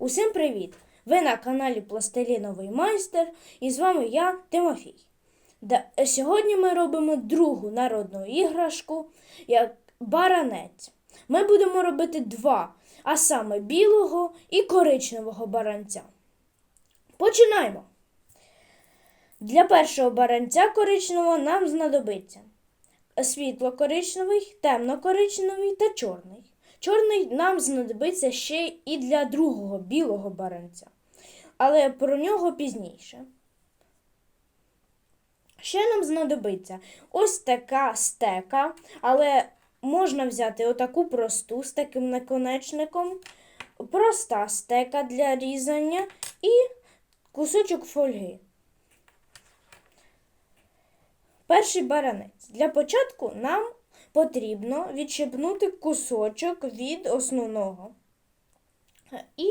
Усім привіт! Ви на каналі Пластиліновий майстер і з вами я, Тимофій. Сьогодні ми робимо другу народну іграшку як баранець. Ми будемо робити два, а саме білого і коричневого баранця. Починаємо! Для першого баранця коричневого нам знадобиться світло-коричневий, темно-коричневий та чорний. Чорний нам знадобиться ще і для другого білого баранця, але про нього пізніше. Ще нам знадобиться ось така стека, але можна взяти отаку просту з таким наконечником, проста стека для різання і кусочок фольги. Перший баранець. Для початку нам потрібно відщепнути кусочок від основного. І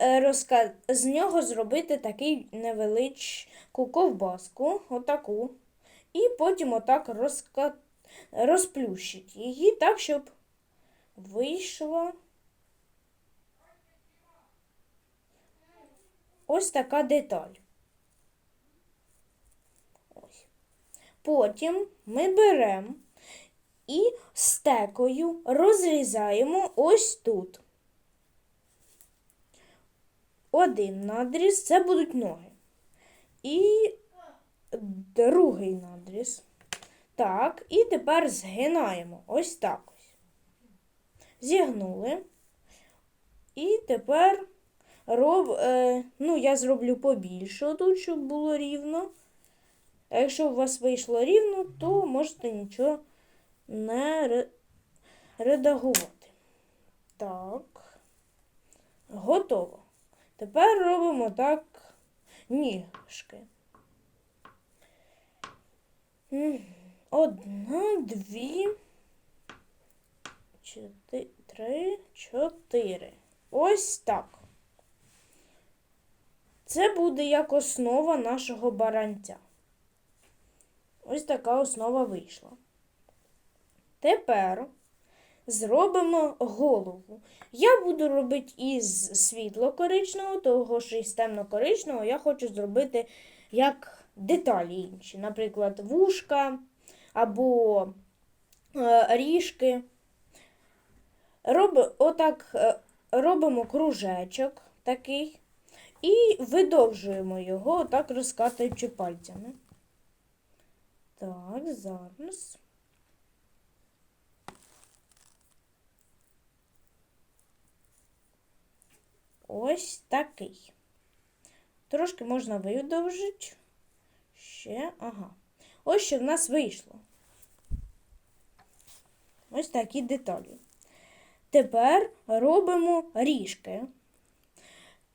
е, розка... з нього зробити такий невеличку ковбаску, отаку, і потім отак розка... розплющити її так, щоб вийшло ось така деталь. Потім ми беремо і стекою розрізаємо ось тут. Один надріз це будуть ноги. І другий надріз. Так, і тепер згинаємо ось так ось. Зігнули. І тепер роб, е, ну, я зроблю побільше тут, щоб було рівно. А якщо у вас вийшло рівно, то можете нічого не редагувати. Так. Готово. Тепер робимо так ніжки. Одна, дві, три, чотири. Ось так. Це буде як основа нашого баранця. Ось така основа вийшла. Тепер зробимо голову. Я буду робити із світло-коричневого, того що із темно-коричневого я хочу зробити як деталі інші. Наприклад, вушка або е, ріжки. Роб, отак е, робимо кружечок такий і видовжуємо його, отак розкатуючи пальцями. Так, зараз. Ось такий. Трошки можна видовжити. Ще, ага. Ось що в нас вийшло. Ось такі деталі. Тепер робимо ріжки.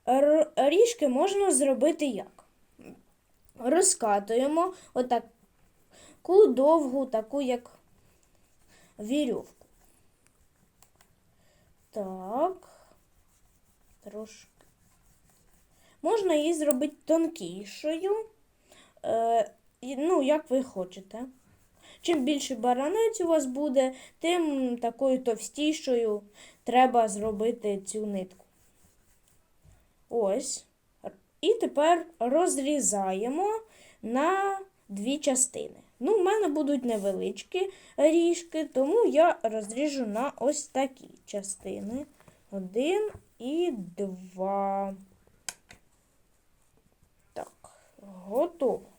Р- Ріжки можна зробити як? Розкатуємо отаку довгу, таку як вірьовку. Так. Трошки. Можна її зробити тонкішою, е, ну, як ви хочете. Чим більше баранець у вас буде, тим такою товстішою треба зробити цю нитку. Ось. І тепер розрізаємо на дві частини. Ну, в мене будуть невеличкі ріжки, тому я розріжу на ось такі частини. Один і два. Так, готово.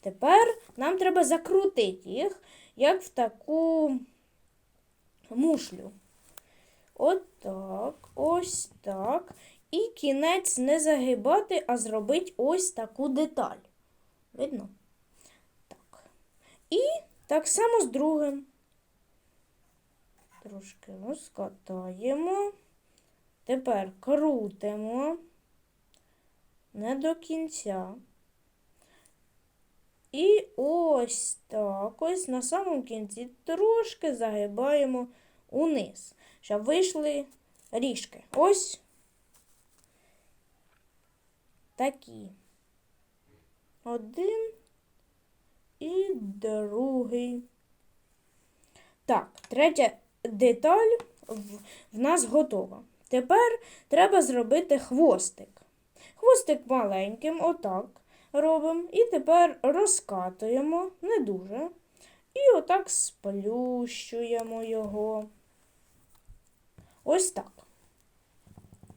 Тепер нам треба закрутити їх, як в таку мушлю. От так, ось так. І кінець не загибати, а зробити ось таку деталь. Видно? Так. І так само з другим. Трошки розкатаємо. Тепер крутимо не до кінця. І ось так ось на самому кінці трошки загибаємо униз, щоб вийшли ріжки. Ось такі. Один і другий. Так, третя деталь в, нас готова. Тепер треба зробити хвостик. Хвостик маленьким, отак робимо. І тепер розкатуємо, не дуже. І отак сплющуємо його. Ось так.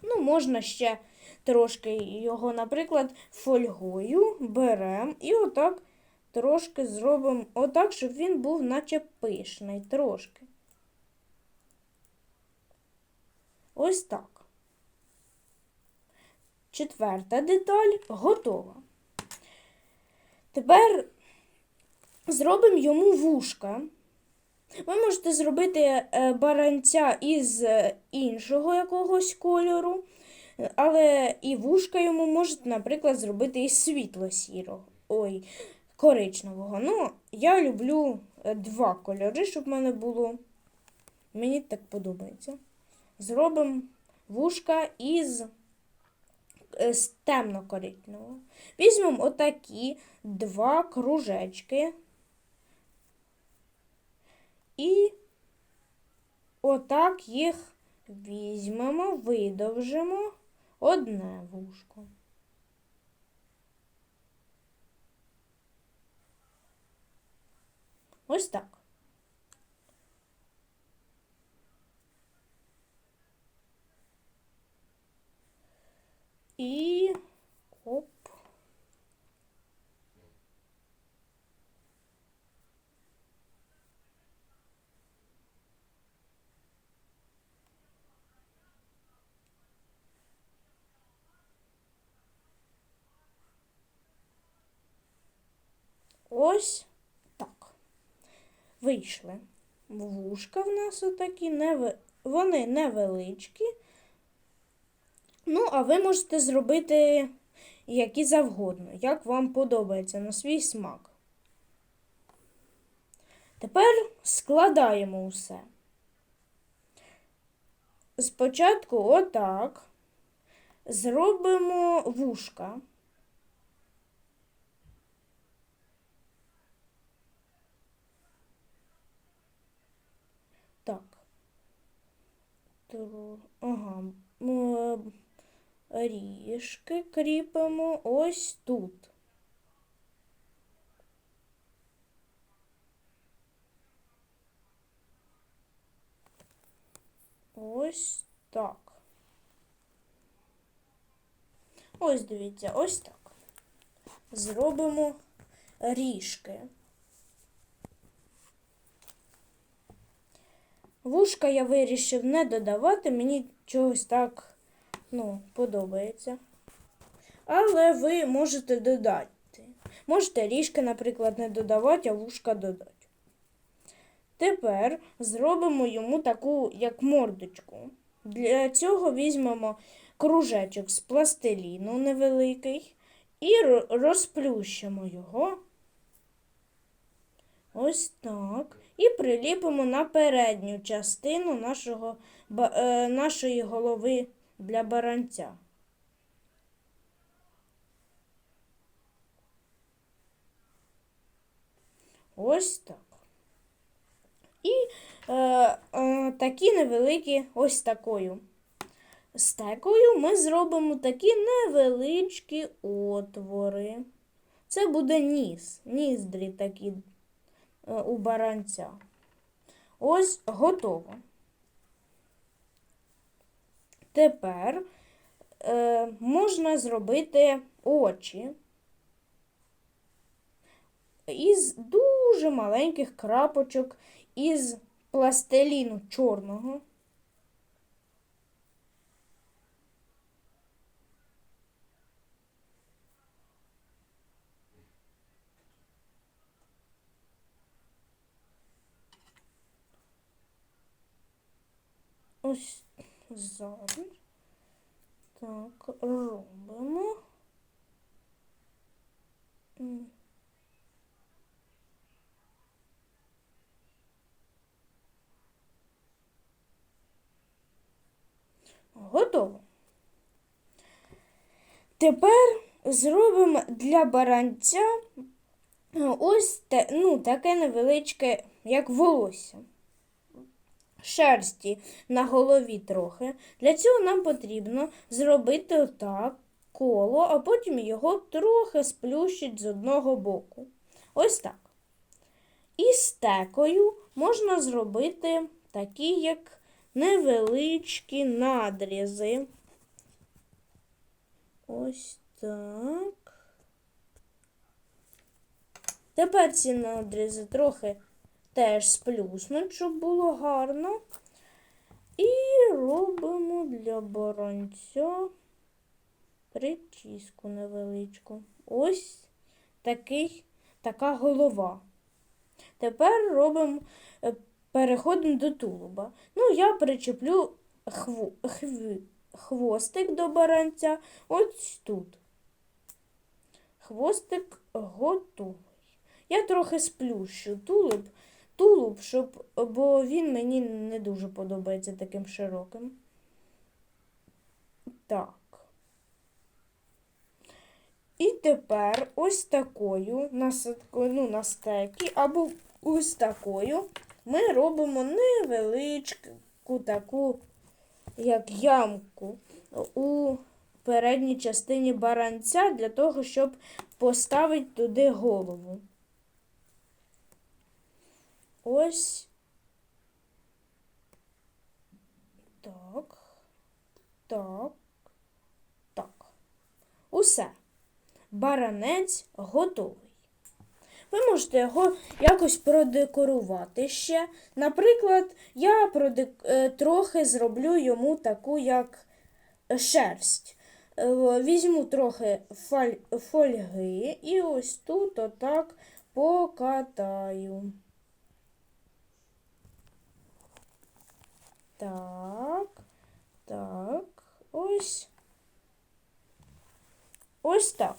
Ну, можна ще трошки його, наприклад, фольгою беремо і отак трошки зробимо отак, щоб він був наче пишний. Трошки. Ось так. Четверта деталь готова. Тепер зробимо йому вушка. Ви можете зробити е, баранця із е, іншого якогось кольору, але і вушка йому можете, наприклад, зробити із світло-сірого. Ой, коричневого. Ну, я люблю е, два кольори, щоб в мене було. Мені так подобається. Зробимо вушка із е, з темно-коричневого. Візьмемо отакі два кружечки. І отак їх візьмемо, видовжимо одне вушко. Ось так. І оп. Ось так. Вийшли. Вушка в нас отакі, вони невеличкі. Ну, а ви можете зробити які завгодно, як вам подобається на свій смак. Тепер складаємо усе. Спочатку отак. Зробимо вушка. Так. Ага. м, Ріжки кріпимо ось тут. Ось так. Ось дивіться, ось так. Зробимо ріжки. Вушка я вирішив не додавати, мені чогось так ну, подобається. Але ви можете додати. Можете ріжки, наприклад, не додавати, а вушка додати. Тепер зробимо йому таку, як мордочку. Для цього візьмемо кружечок з пластиліну невеликий і розплющимо його. Ось так. І приліпимо на передню частину нашого, е, нашої голови для баранця. Ось так. І е, е, такі невеликі ось такою стекою ми зробимо такі невеличкі отвори. Це буде ніс, ніздрі такі у баранця. Ось готово. Тепер е, можна зробити очі із дуже маленьких крапочок із пластиліну чорного. Ось зараз. Так, робимо. Готово. Тепер зробимо для баранця ось те, ну, таке невеличке, як волосся. Шерсті на голові трохи. Для цього нам потрібно зробити отак коло, а потім його трохи сплющить з одного боку. Ось так. І стекою можна зробити такі, як невеличкі надрізи. Ось так. Тепер ці надрізи трохи теж сплюснуть, щоб було гарно. І робимо для баранця причіску невеличку. Ось такий, така голова. Тепер робимо, е, переходимо до тулуба. Ну, я причеплю хву, хві, хвостик до баранця ось тут. Хвостик готовий. Я трохи сплющу тулуб, тулуб, щоб, бо він мені не дуже подобається таким широким. Так. І тепер ось такою ну, на стекі, або ось такою ми робимо невеличку таку, як ямку у передній частині баранця для того, щоб поставити туди голову. Ось так, так, так. Усе. Баранець готовий. Ви можете його якось продекорувати ще. Наприклад, я продек... е, трохи зроблю йому таку, як шерсть. Е, Візьму трохи фаль... фольги і ось тут отак покатаю. Так, так, ось. Ось так.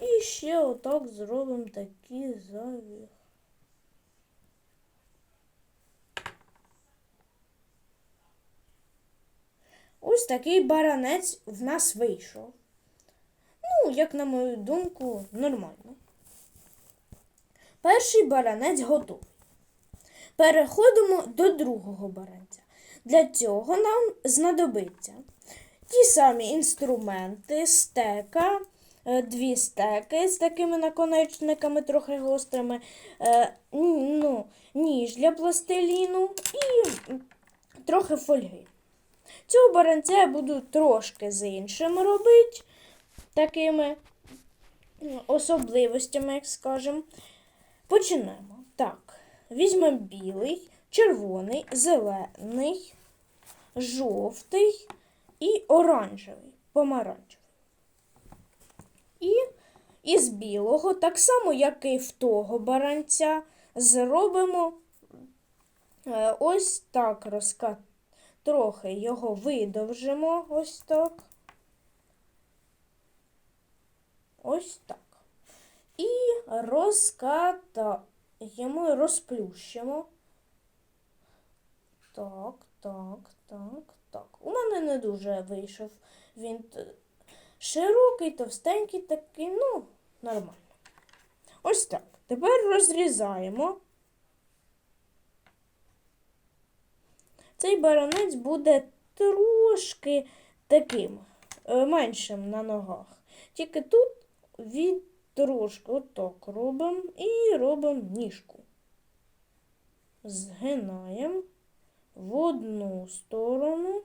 І ще отак зробимо такий завір. Ось такий баранець в нас вийшов. Ну, як на мою думку, нормально. Перший баранець готовий. Переходимо до другого баранця. Для цього нам знадобиться ті самі інструменти, стека, е, дві стеки з такими наконечниками, трохи гострими, е, ну, ніж для пластиліну і трохи фольги. Цього баранця я буду трошки з іншим робити, такими особливостями, як скажемо. Почнемо. Так, візьмемо білий, червоний, зелений, жовтий і оранжевий, помаранчевий. І із білого, так само, як і в того баранця, зробимо е, ось так розкат. Трохи його видовжимо ось так. Ось так. І розкатаємо, розплющимо. Так, так, так, так. У мене не дуже вийшов. Він широкий, товстенький такий, ну, нормально. Ось так. Тепер розрізаємо. Цей баранець буде трошки таким е, меншим на ногах. Тільки тут від трошки отак робимо і робимо ніжку. Згинаємо в одну сторону,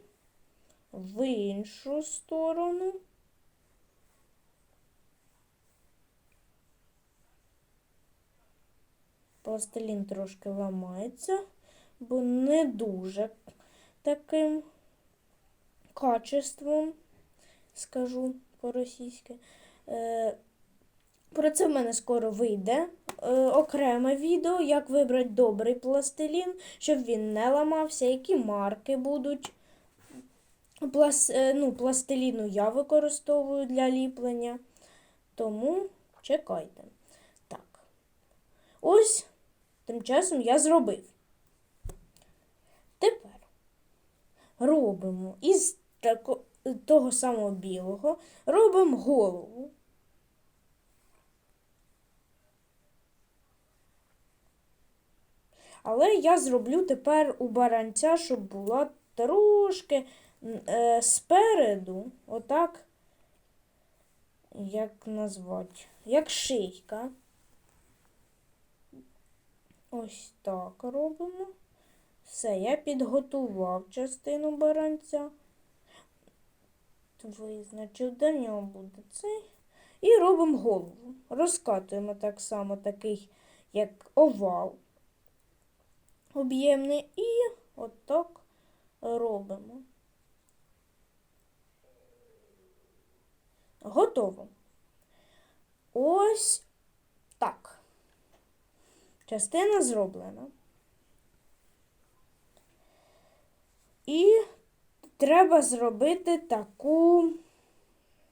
в іншу сторону. Пластилін трошки ламається, бо не дуже таким качеством, скажу по-російськи. Е, про це в мене скоро вийде окреме відео, як вибрати добрий пластилін, щоб він не ламався, які марки будуть. Плас, е, ну, Пластиліну я використовую для ліплення. Тому чекайте. Так. Ось тим часом я зробив. Тепер робимо із тако, того самого білого, робимо голову. Але я зроблю тепер у баранця, щоб була трошки е, спереду, отак, як назвати, як шийка. Ось так робимо. Все, я підготував частину баранця. Визначив, де в нього буде цей. І робимо голову. Розкатуємо так само такий, як овал об'ємний. І отак робимо. Готово. Ось так. Частина зроблена. І треба зробити таку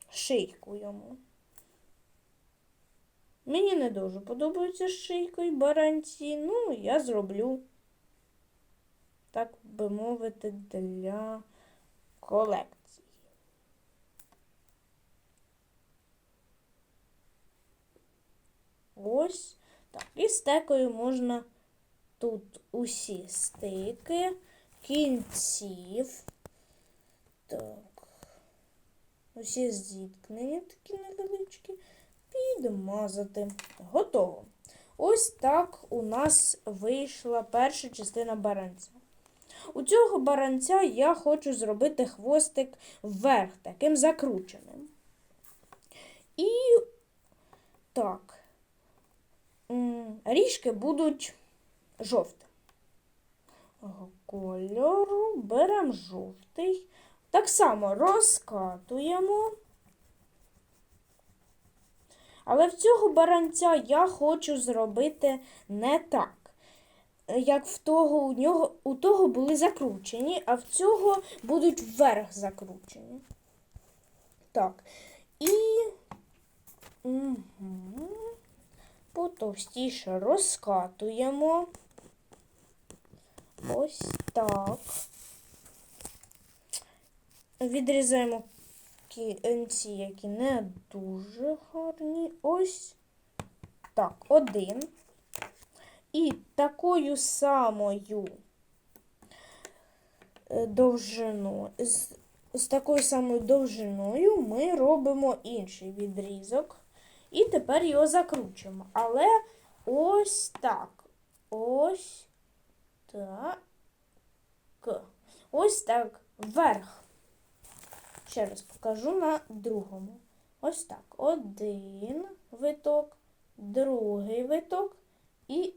шийку йому. Мені не дуже подобаються з шийкою баранці, ну, я зроблю, так би мовити, для колекції. Ось так. І стекою можна тут усі стики кінців. Так. Усі зіткнення такі невеличкі. Підмазати. Готово. Ось так у нас вийшла перша частина баранця. У цього баранця я хочу зробити хвостик вверх, таким закрученим. І так, ріжки будуть жовті кольору, беремо жовтий. Так само розкатуємо. Але в цього баранця я хочу зробити не так. Як в того у нього у того були закручені, а в цього будуть вверх закручені. Так. І угу. потовстіше розкатуємо. Ось так. Відрізаємо кінці, які не дуже гарні. Ось так, один. І такою самою е, довжиною, з, з такою самою довжиною ми робимо інший відрізок. І тепер його закручуємо. Але ось так. Ось так. Ось так. Вверх. Ще раз покажу на другому. Ось так. Один виток, другий виток і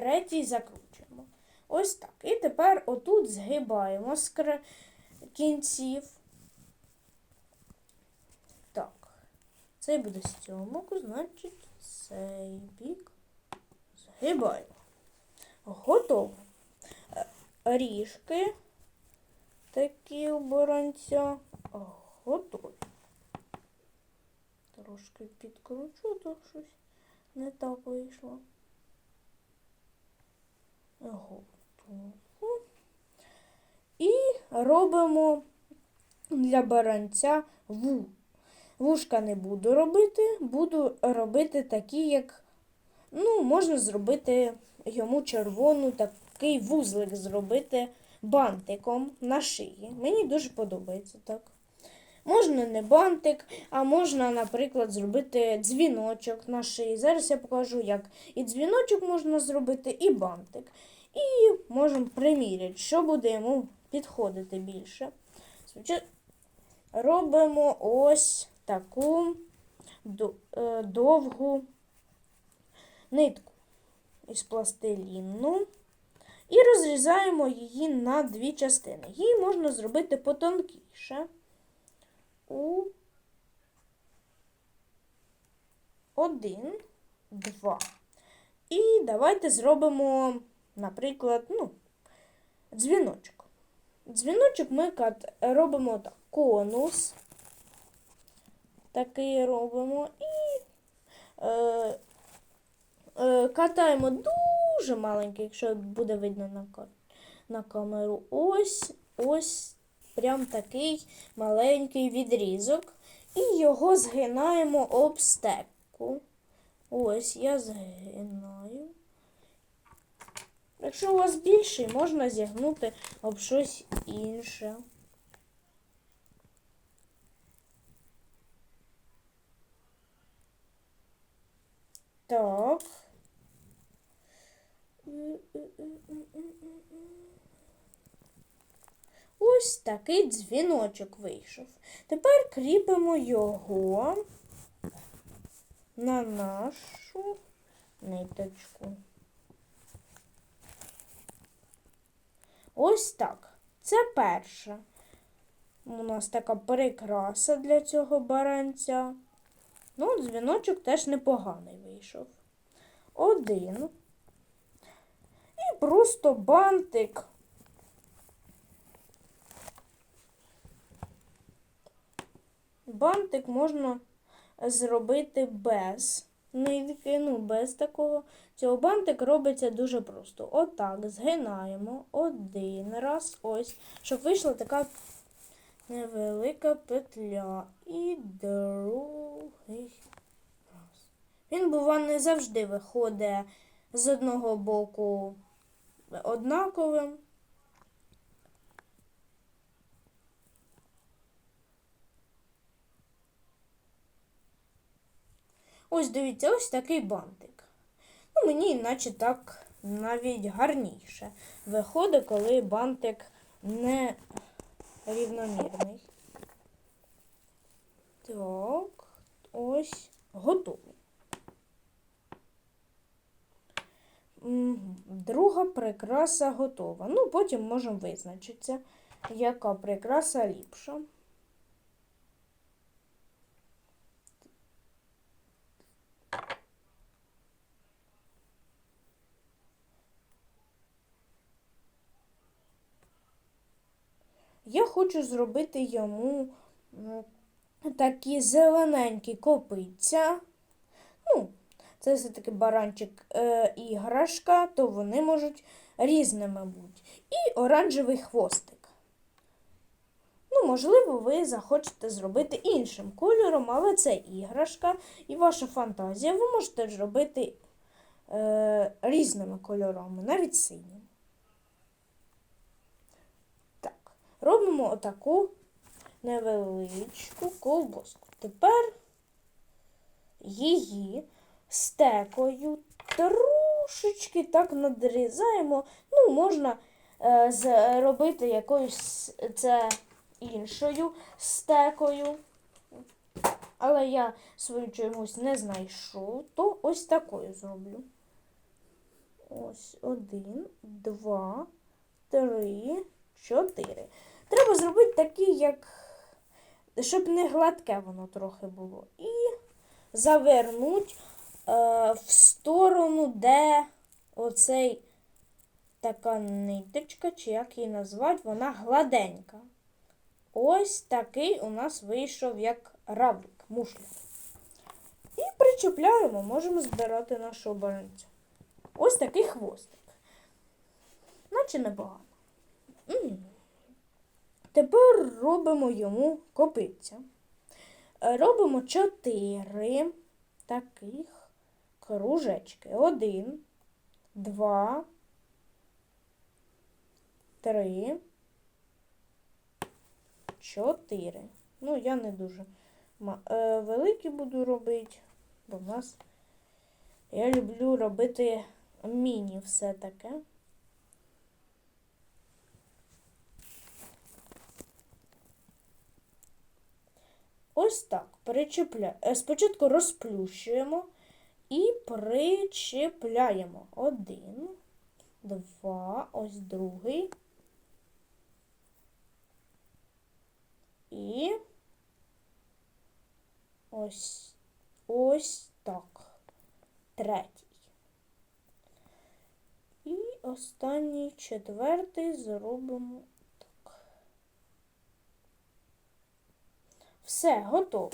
третій закручуємо. Ось так. І тепер отут згибаємо з кінців. Так. Цей буде з цього боку, значить цей бік згибаємо. Готово. Е, Ріжки такі у баранця готові. Трошки підкручу, то щось не так вийшло. Готово. І робимо для баранця ву. Вушка не буду робити, буду робити такі, як, ну, можна зробити йому червону, такий вузлик зробити бантиком на шиї. Мені дуже подобається так. Можна не бантик, а можна, наприклад, зробити дзвіночок на шиї. Зараз я покажу, як і дзвіночок можна зробити, і бантик. І можемо приміряти, що буде йому підходити більше. Робимо ось таку е, довгу нитку із пластиліну і розрізаємо її на дві частини. Її можна зробити потонкіше. У один, два. І давайте зробимо, наприклад, ну, дзвіночок. Дзвіночок ми робимо так, конус. Такий робимо і е, е, катаємо дуже маленький, якщо буде видно на, на камеру. Ось, ось прям такий маленький відрізок. І його згинаємо об степку. Ось я згинаю. Якщо у вас більший, можна зігнути об щось інше. Так. Ось такий дзвіночок вийшов. Тепер кріпимо його на нашу ниточку. Ось так. Це перша. У нас така прикраса для цього баранця. Ну, дзвіночок теж непоганий вийшов. Один. І просто бантик. Бантик можна зробити без нитки, ну, без такого. Цього бантик робиться дуже просто. Отак, згинаємо один раз, ось, щоб вийшла така невелика петля. І другий раз. Він, бува, не завжди виходить з одного боку однаковим. Ось дивіться, ось такий бантик. Мені іначе так навіть гарніше виходить, коли бантик не рівномірний. Так, ось готовий. Друга прикраса готова. Ну, потім можемо визначитися, яка прикраса ліпша. Я хочу зробити йому такі зелененькі копиця. Ну, це все-таки баранчик е, іграшка, то вони можуть різними бути. І оранжевий хвостик. Ну, можливо, ви захочете зробити іншим кольором, але це іграшка і ваша фантазія. Ви можете зробити е, різними кольорами, навіть синім. Так, робимо отаку невеличку колбаску. Тепер її стекою трошечки так надрізаємо. Ну, можна е, зробити якоюсь це іншою стекою. Але я свою чомусь не знайшов, то ось такою зроблю. Ось один, два, три, чотири. Треба зробити такий, як, щоб не гладке воно трохи було. І завернуть е, в сторону, де оцей така ниточка, чи як її назвати, вона гладенька. Ось такий у нас вийшов як равлик, мушля. І причепляємо, можемо збирати нашу баранцю. Ось такий хвостик. Наче непогано. Тепер робимо йому копиця. Е, Робимо чотири таких кружечки. Один, два, три, чотири. Ну, я не дуже е, великі буду робити, бо в нас я люблю робити міні все таке. Ось так. Причепля... е, Спочатку розплющуємо і причепляємо. Один, два, ось другий. І ось ось так. Третій. І останній четвертий зробимо Все, готово.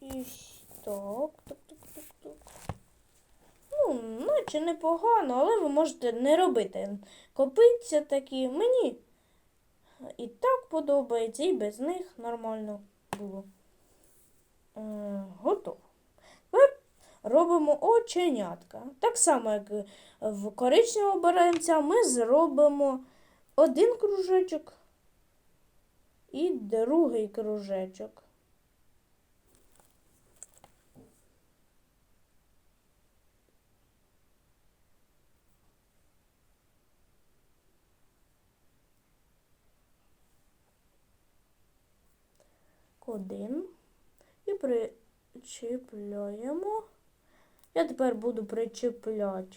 І так, так, так, так, так. Ну, наче непогано, але ви можете не робити копиться такі. Мені і так подобається, і без них нормально було. Е, готово. Тепер робимо оченятка. Так само, як в коричневого баранця, ми зробимо один кружечок і другий кружечок. Один і причіпляємо. Я тепер буду причіпляти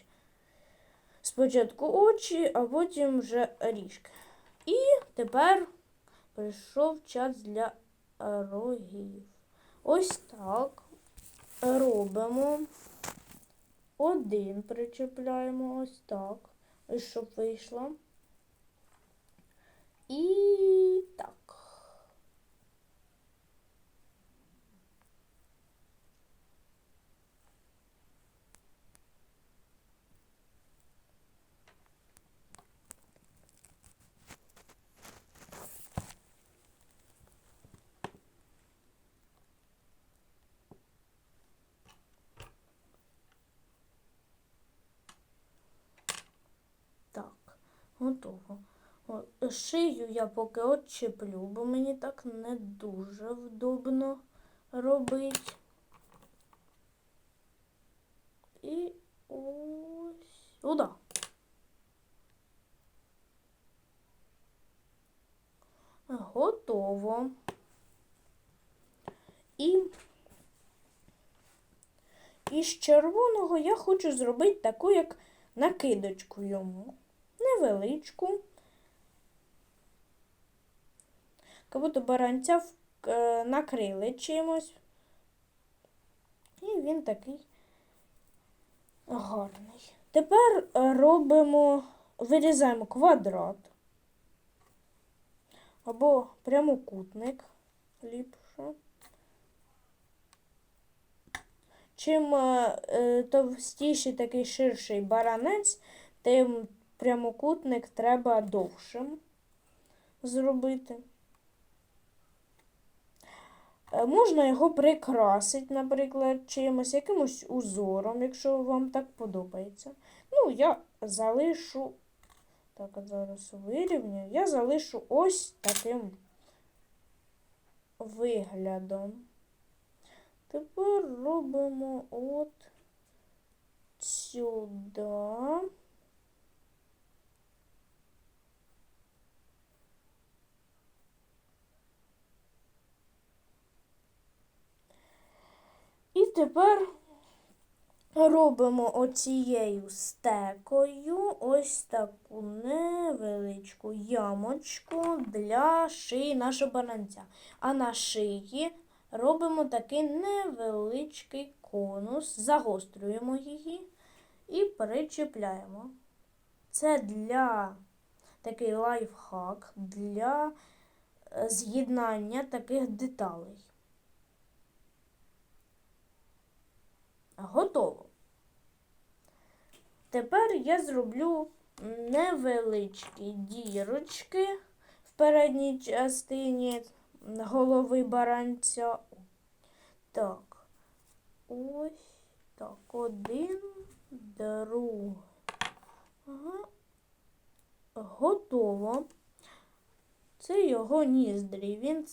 спочатку очі, а потім вже ріжки. І тепер прийшов час для рогів. Ось так робимо. Один причепляємо ось так, щоб вийшло. І так. Так, готово. Шию я поки отчеплю, бо мені так не дуже вдобно робити. І ось сюди. Готово. І із червоного я хочу зробити таку, як накидочку йому. Невеличку. Будто баранця е, накрили чимось. І він такий гарний. Тепер е, робимо, вирізаємо квадрат або прямокутник ліпше. Чим е, товстіший такий ширший баранець, тим прямокутник треба довшим зробити. Е, Можна його прикрасити, наприклад, чимось, якимось узором, якщо вам так подобається. Ну, я залишу, так, от зараз вирівнюю, я залишу ось таким виглядом. Тепер робимо от сюди. І тепер робимо оцією стекою ось таку невеличку ямочку для шиї нашого бананця. А на шиї робимо такий невеличкий конус, загострюємо її і причіпляємо. Це для такий лайфхак для е, з'єднання таких деталей. Готово. Тепер я зроблю невеличкі дірочки в передній частині голови баранця. Так, ось так, один, другий. Ага. Готово. Це його ніздрі, він,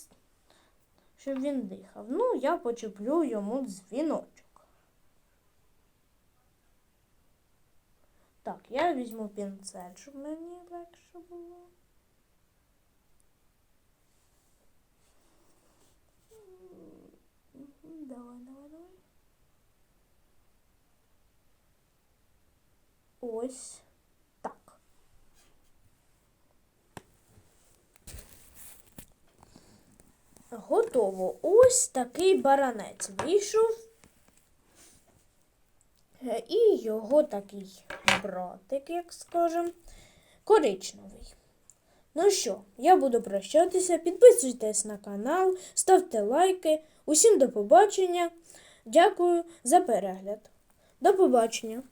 щоб він дихав. Ну, я почеплю йому дзвіночок. Так, я візьму пінцет, щоб мені легше було. Давай, давай, давай. Ось так. Готово. Ось такий баранець вийшов. Е, І його такий братик, як скажем, коричневий. Ну що, я буду прощатися. Підписуйтесь на канал, ставте лайки. Усім до побачення. Дякую за перегляд. До побачення!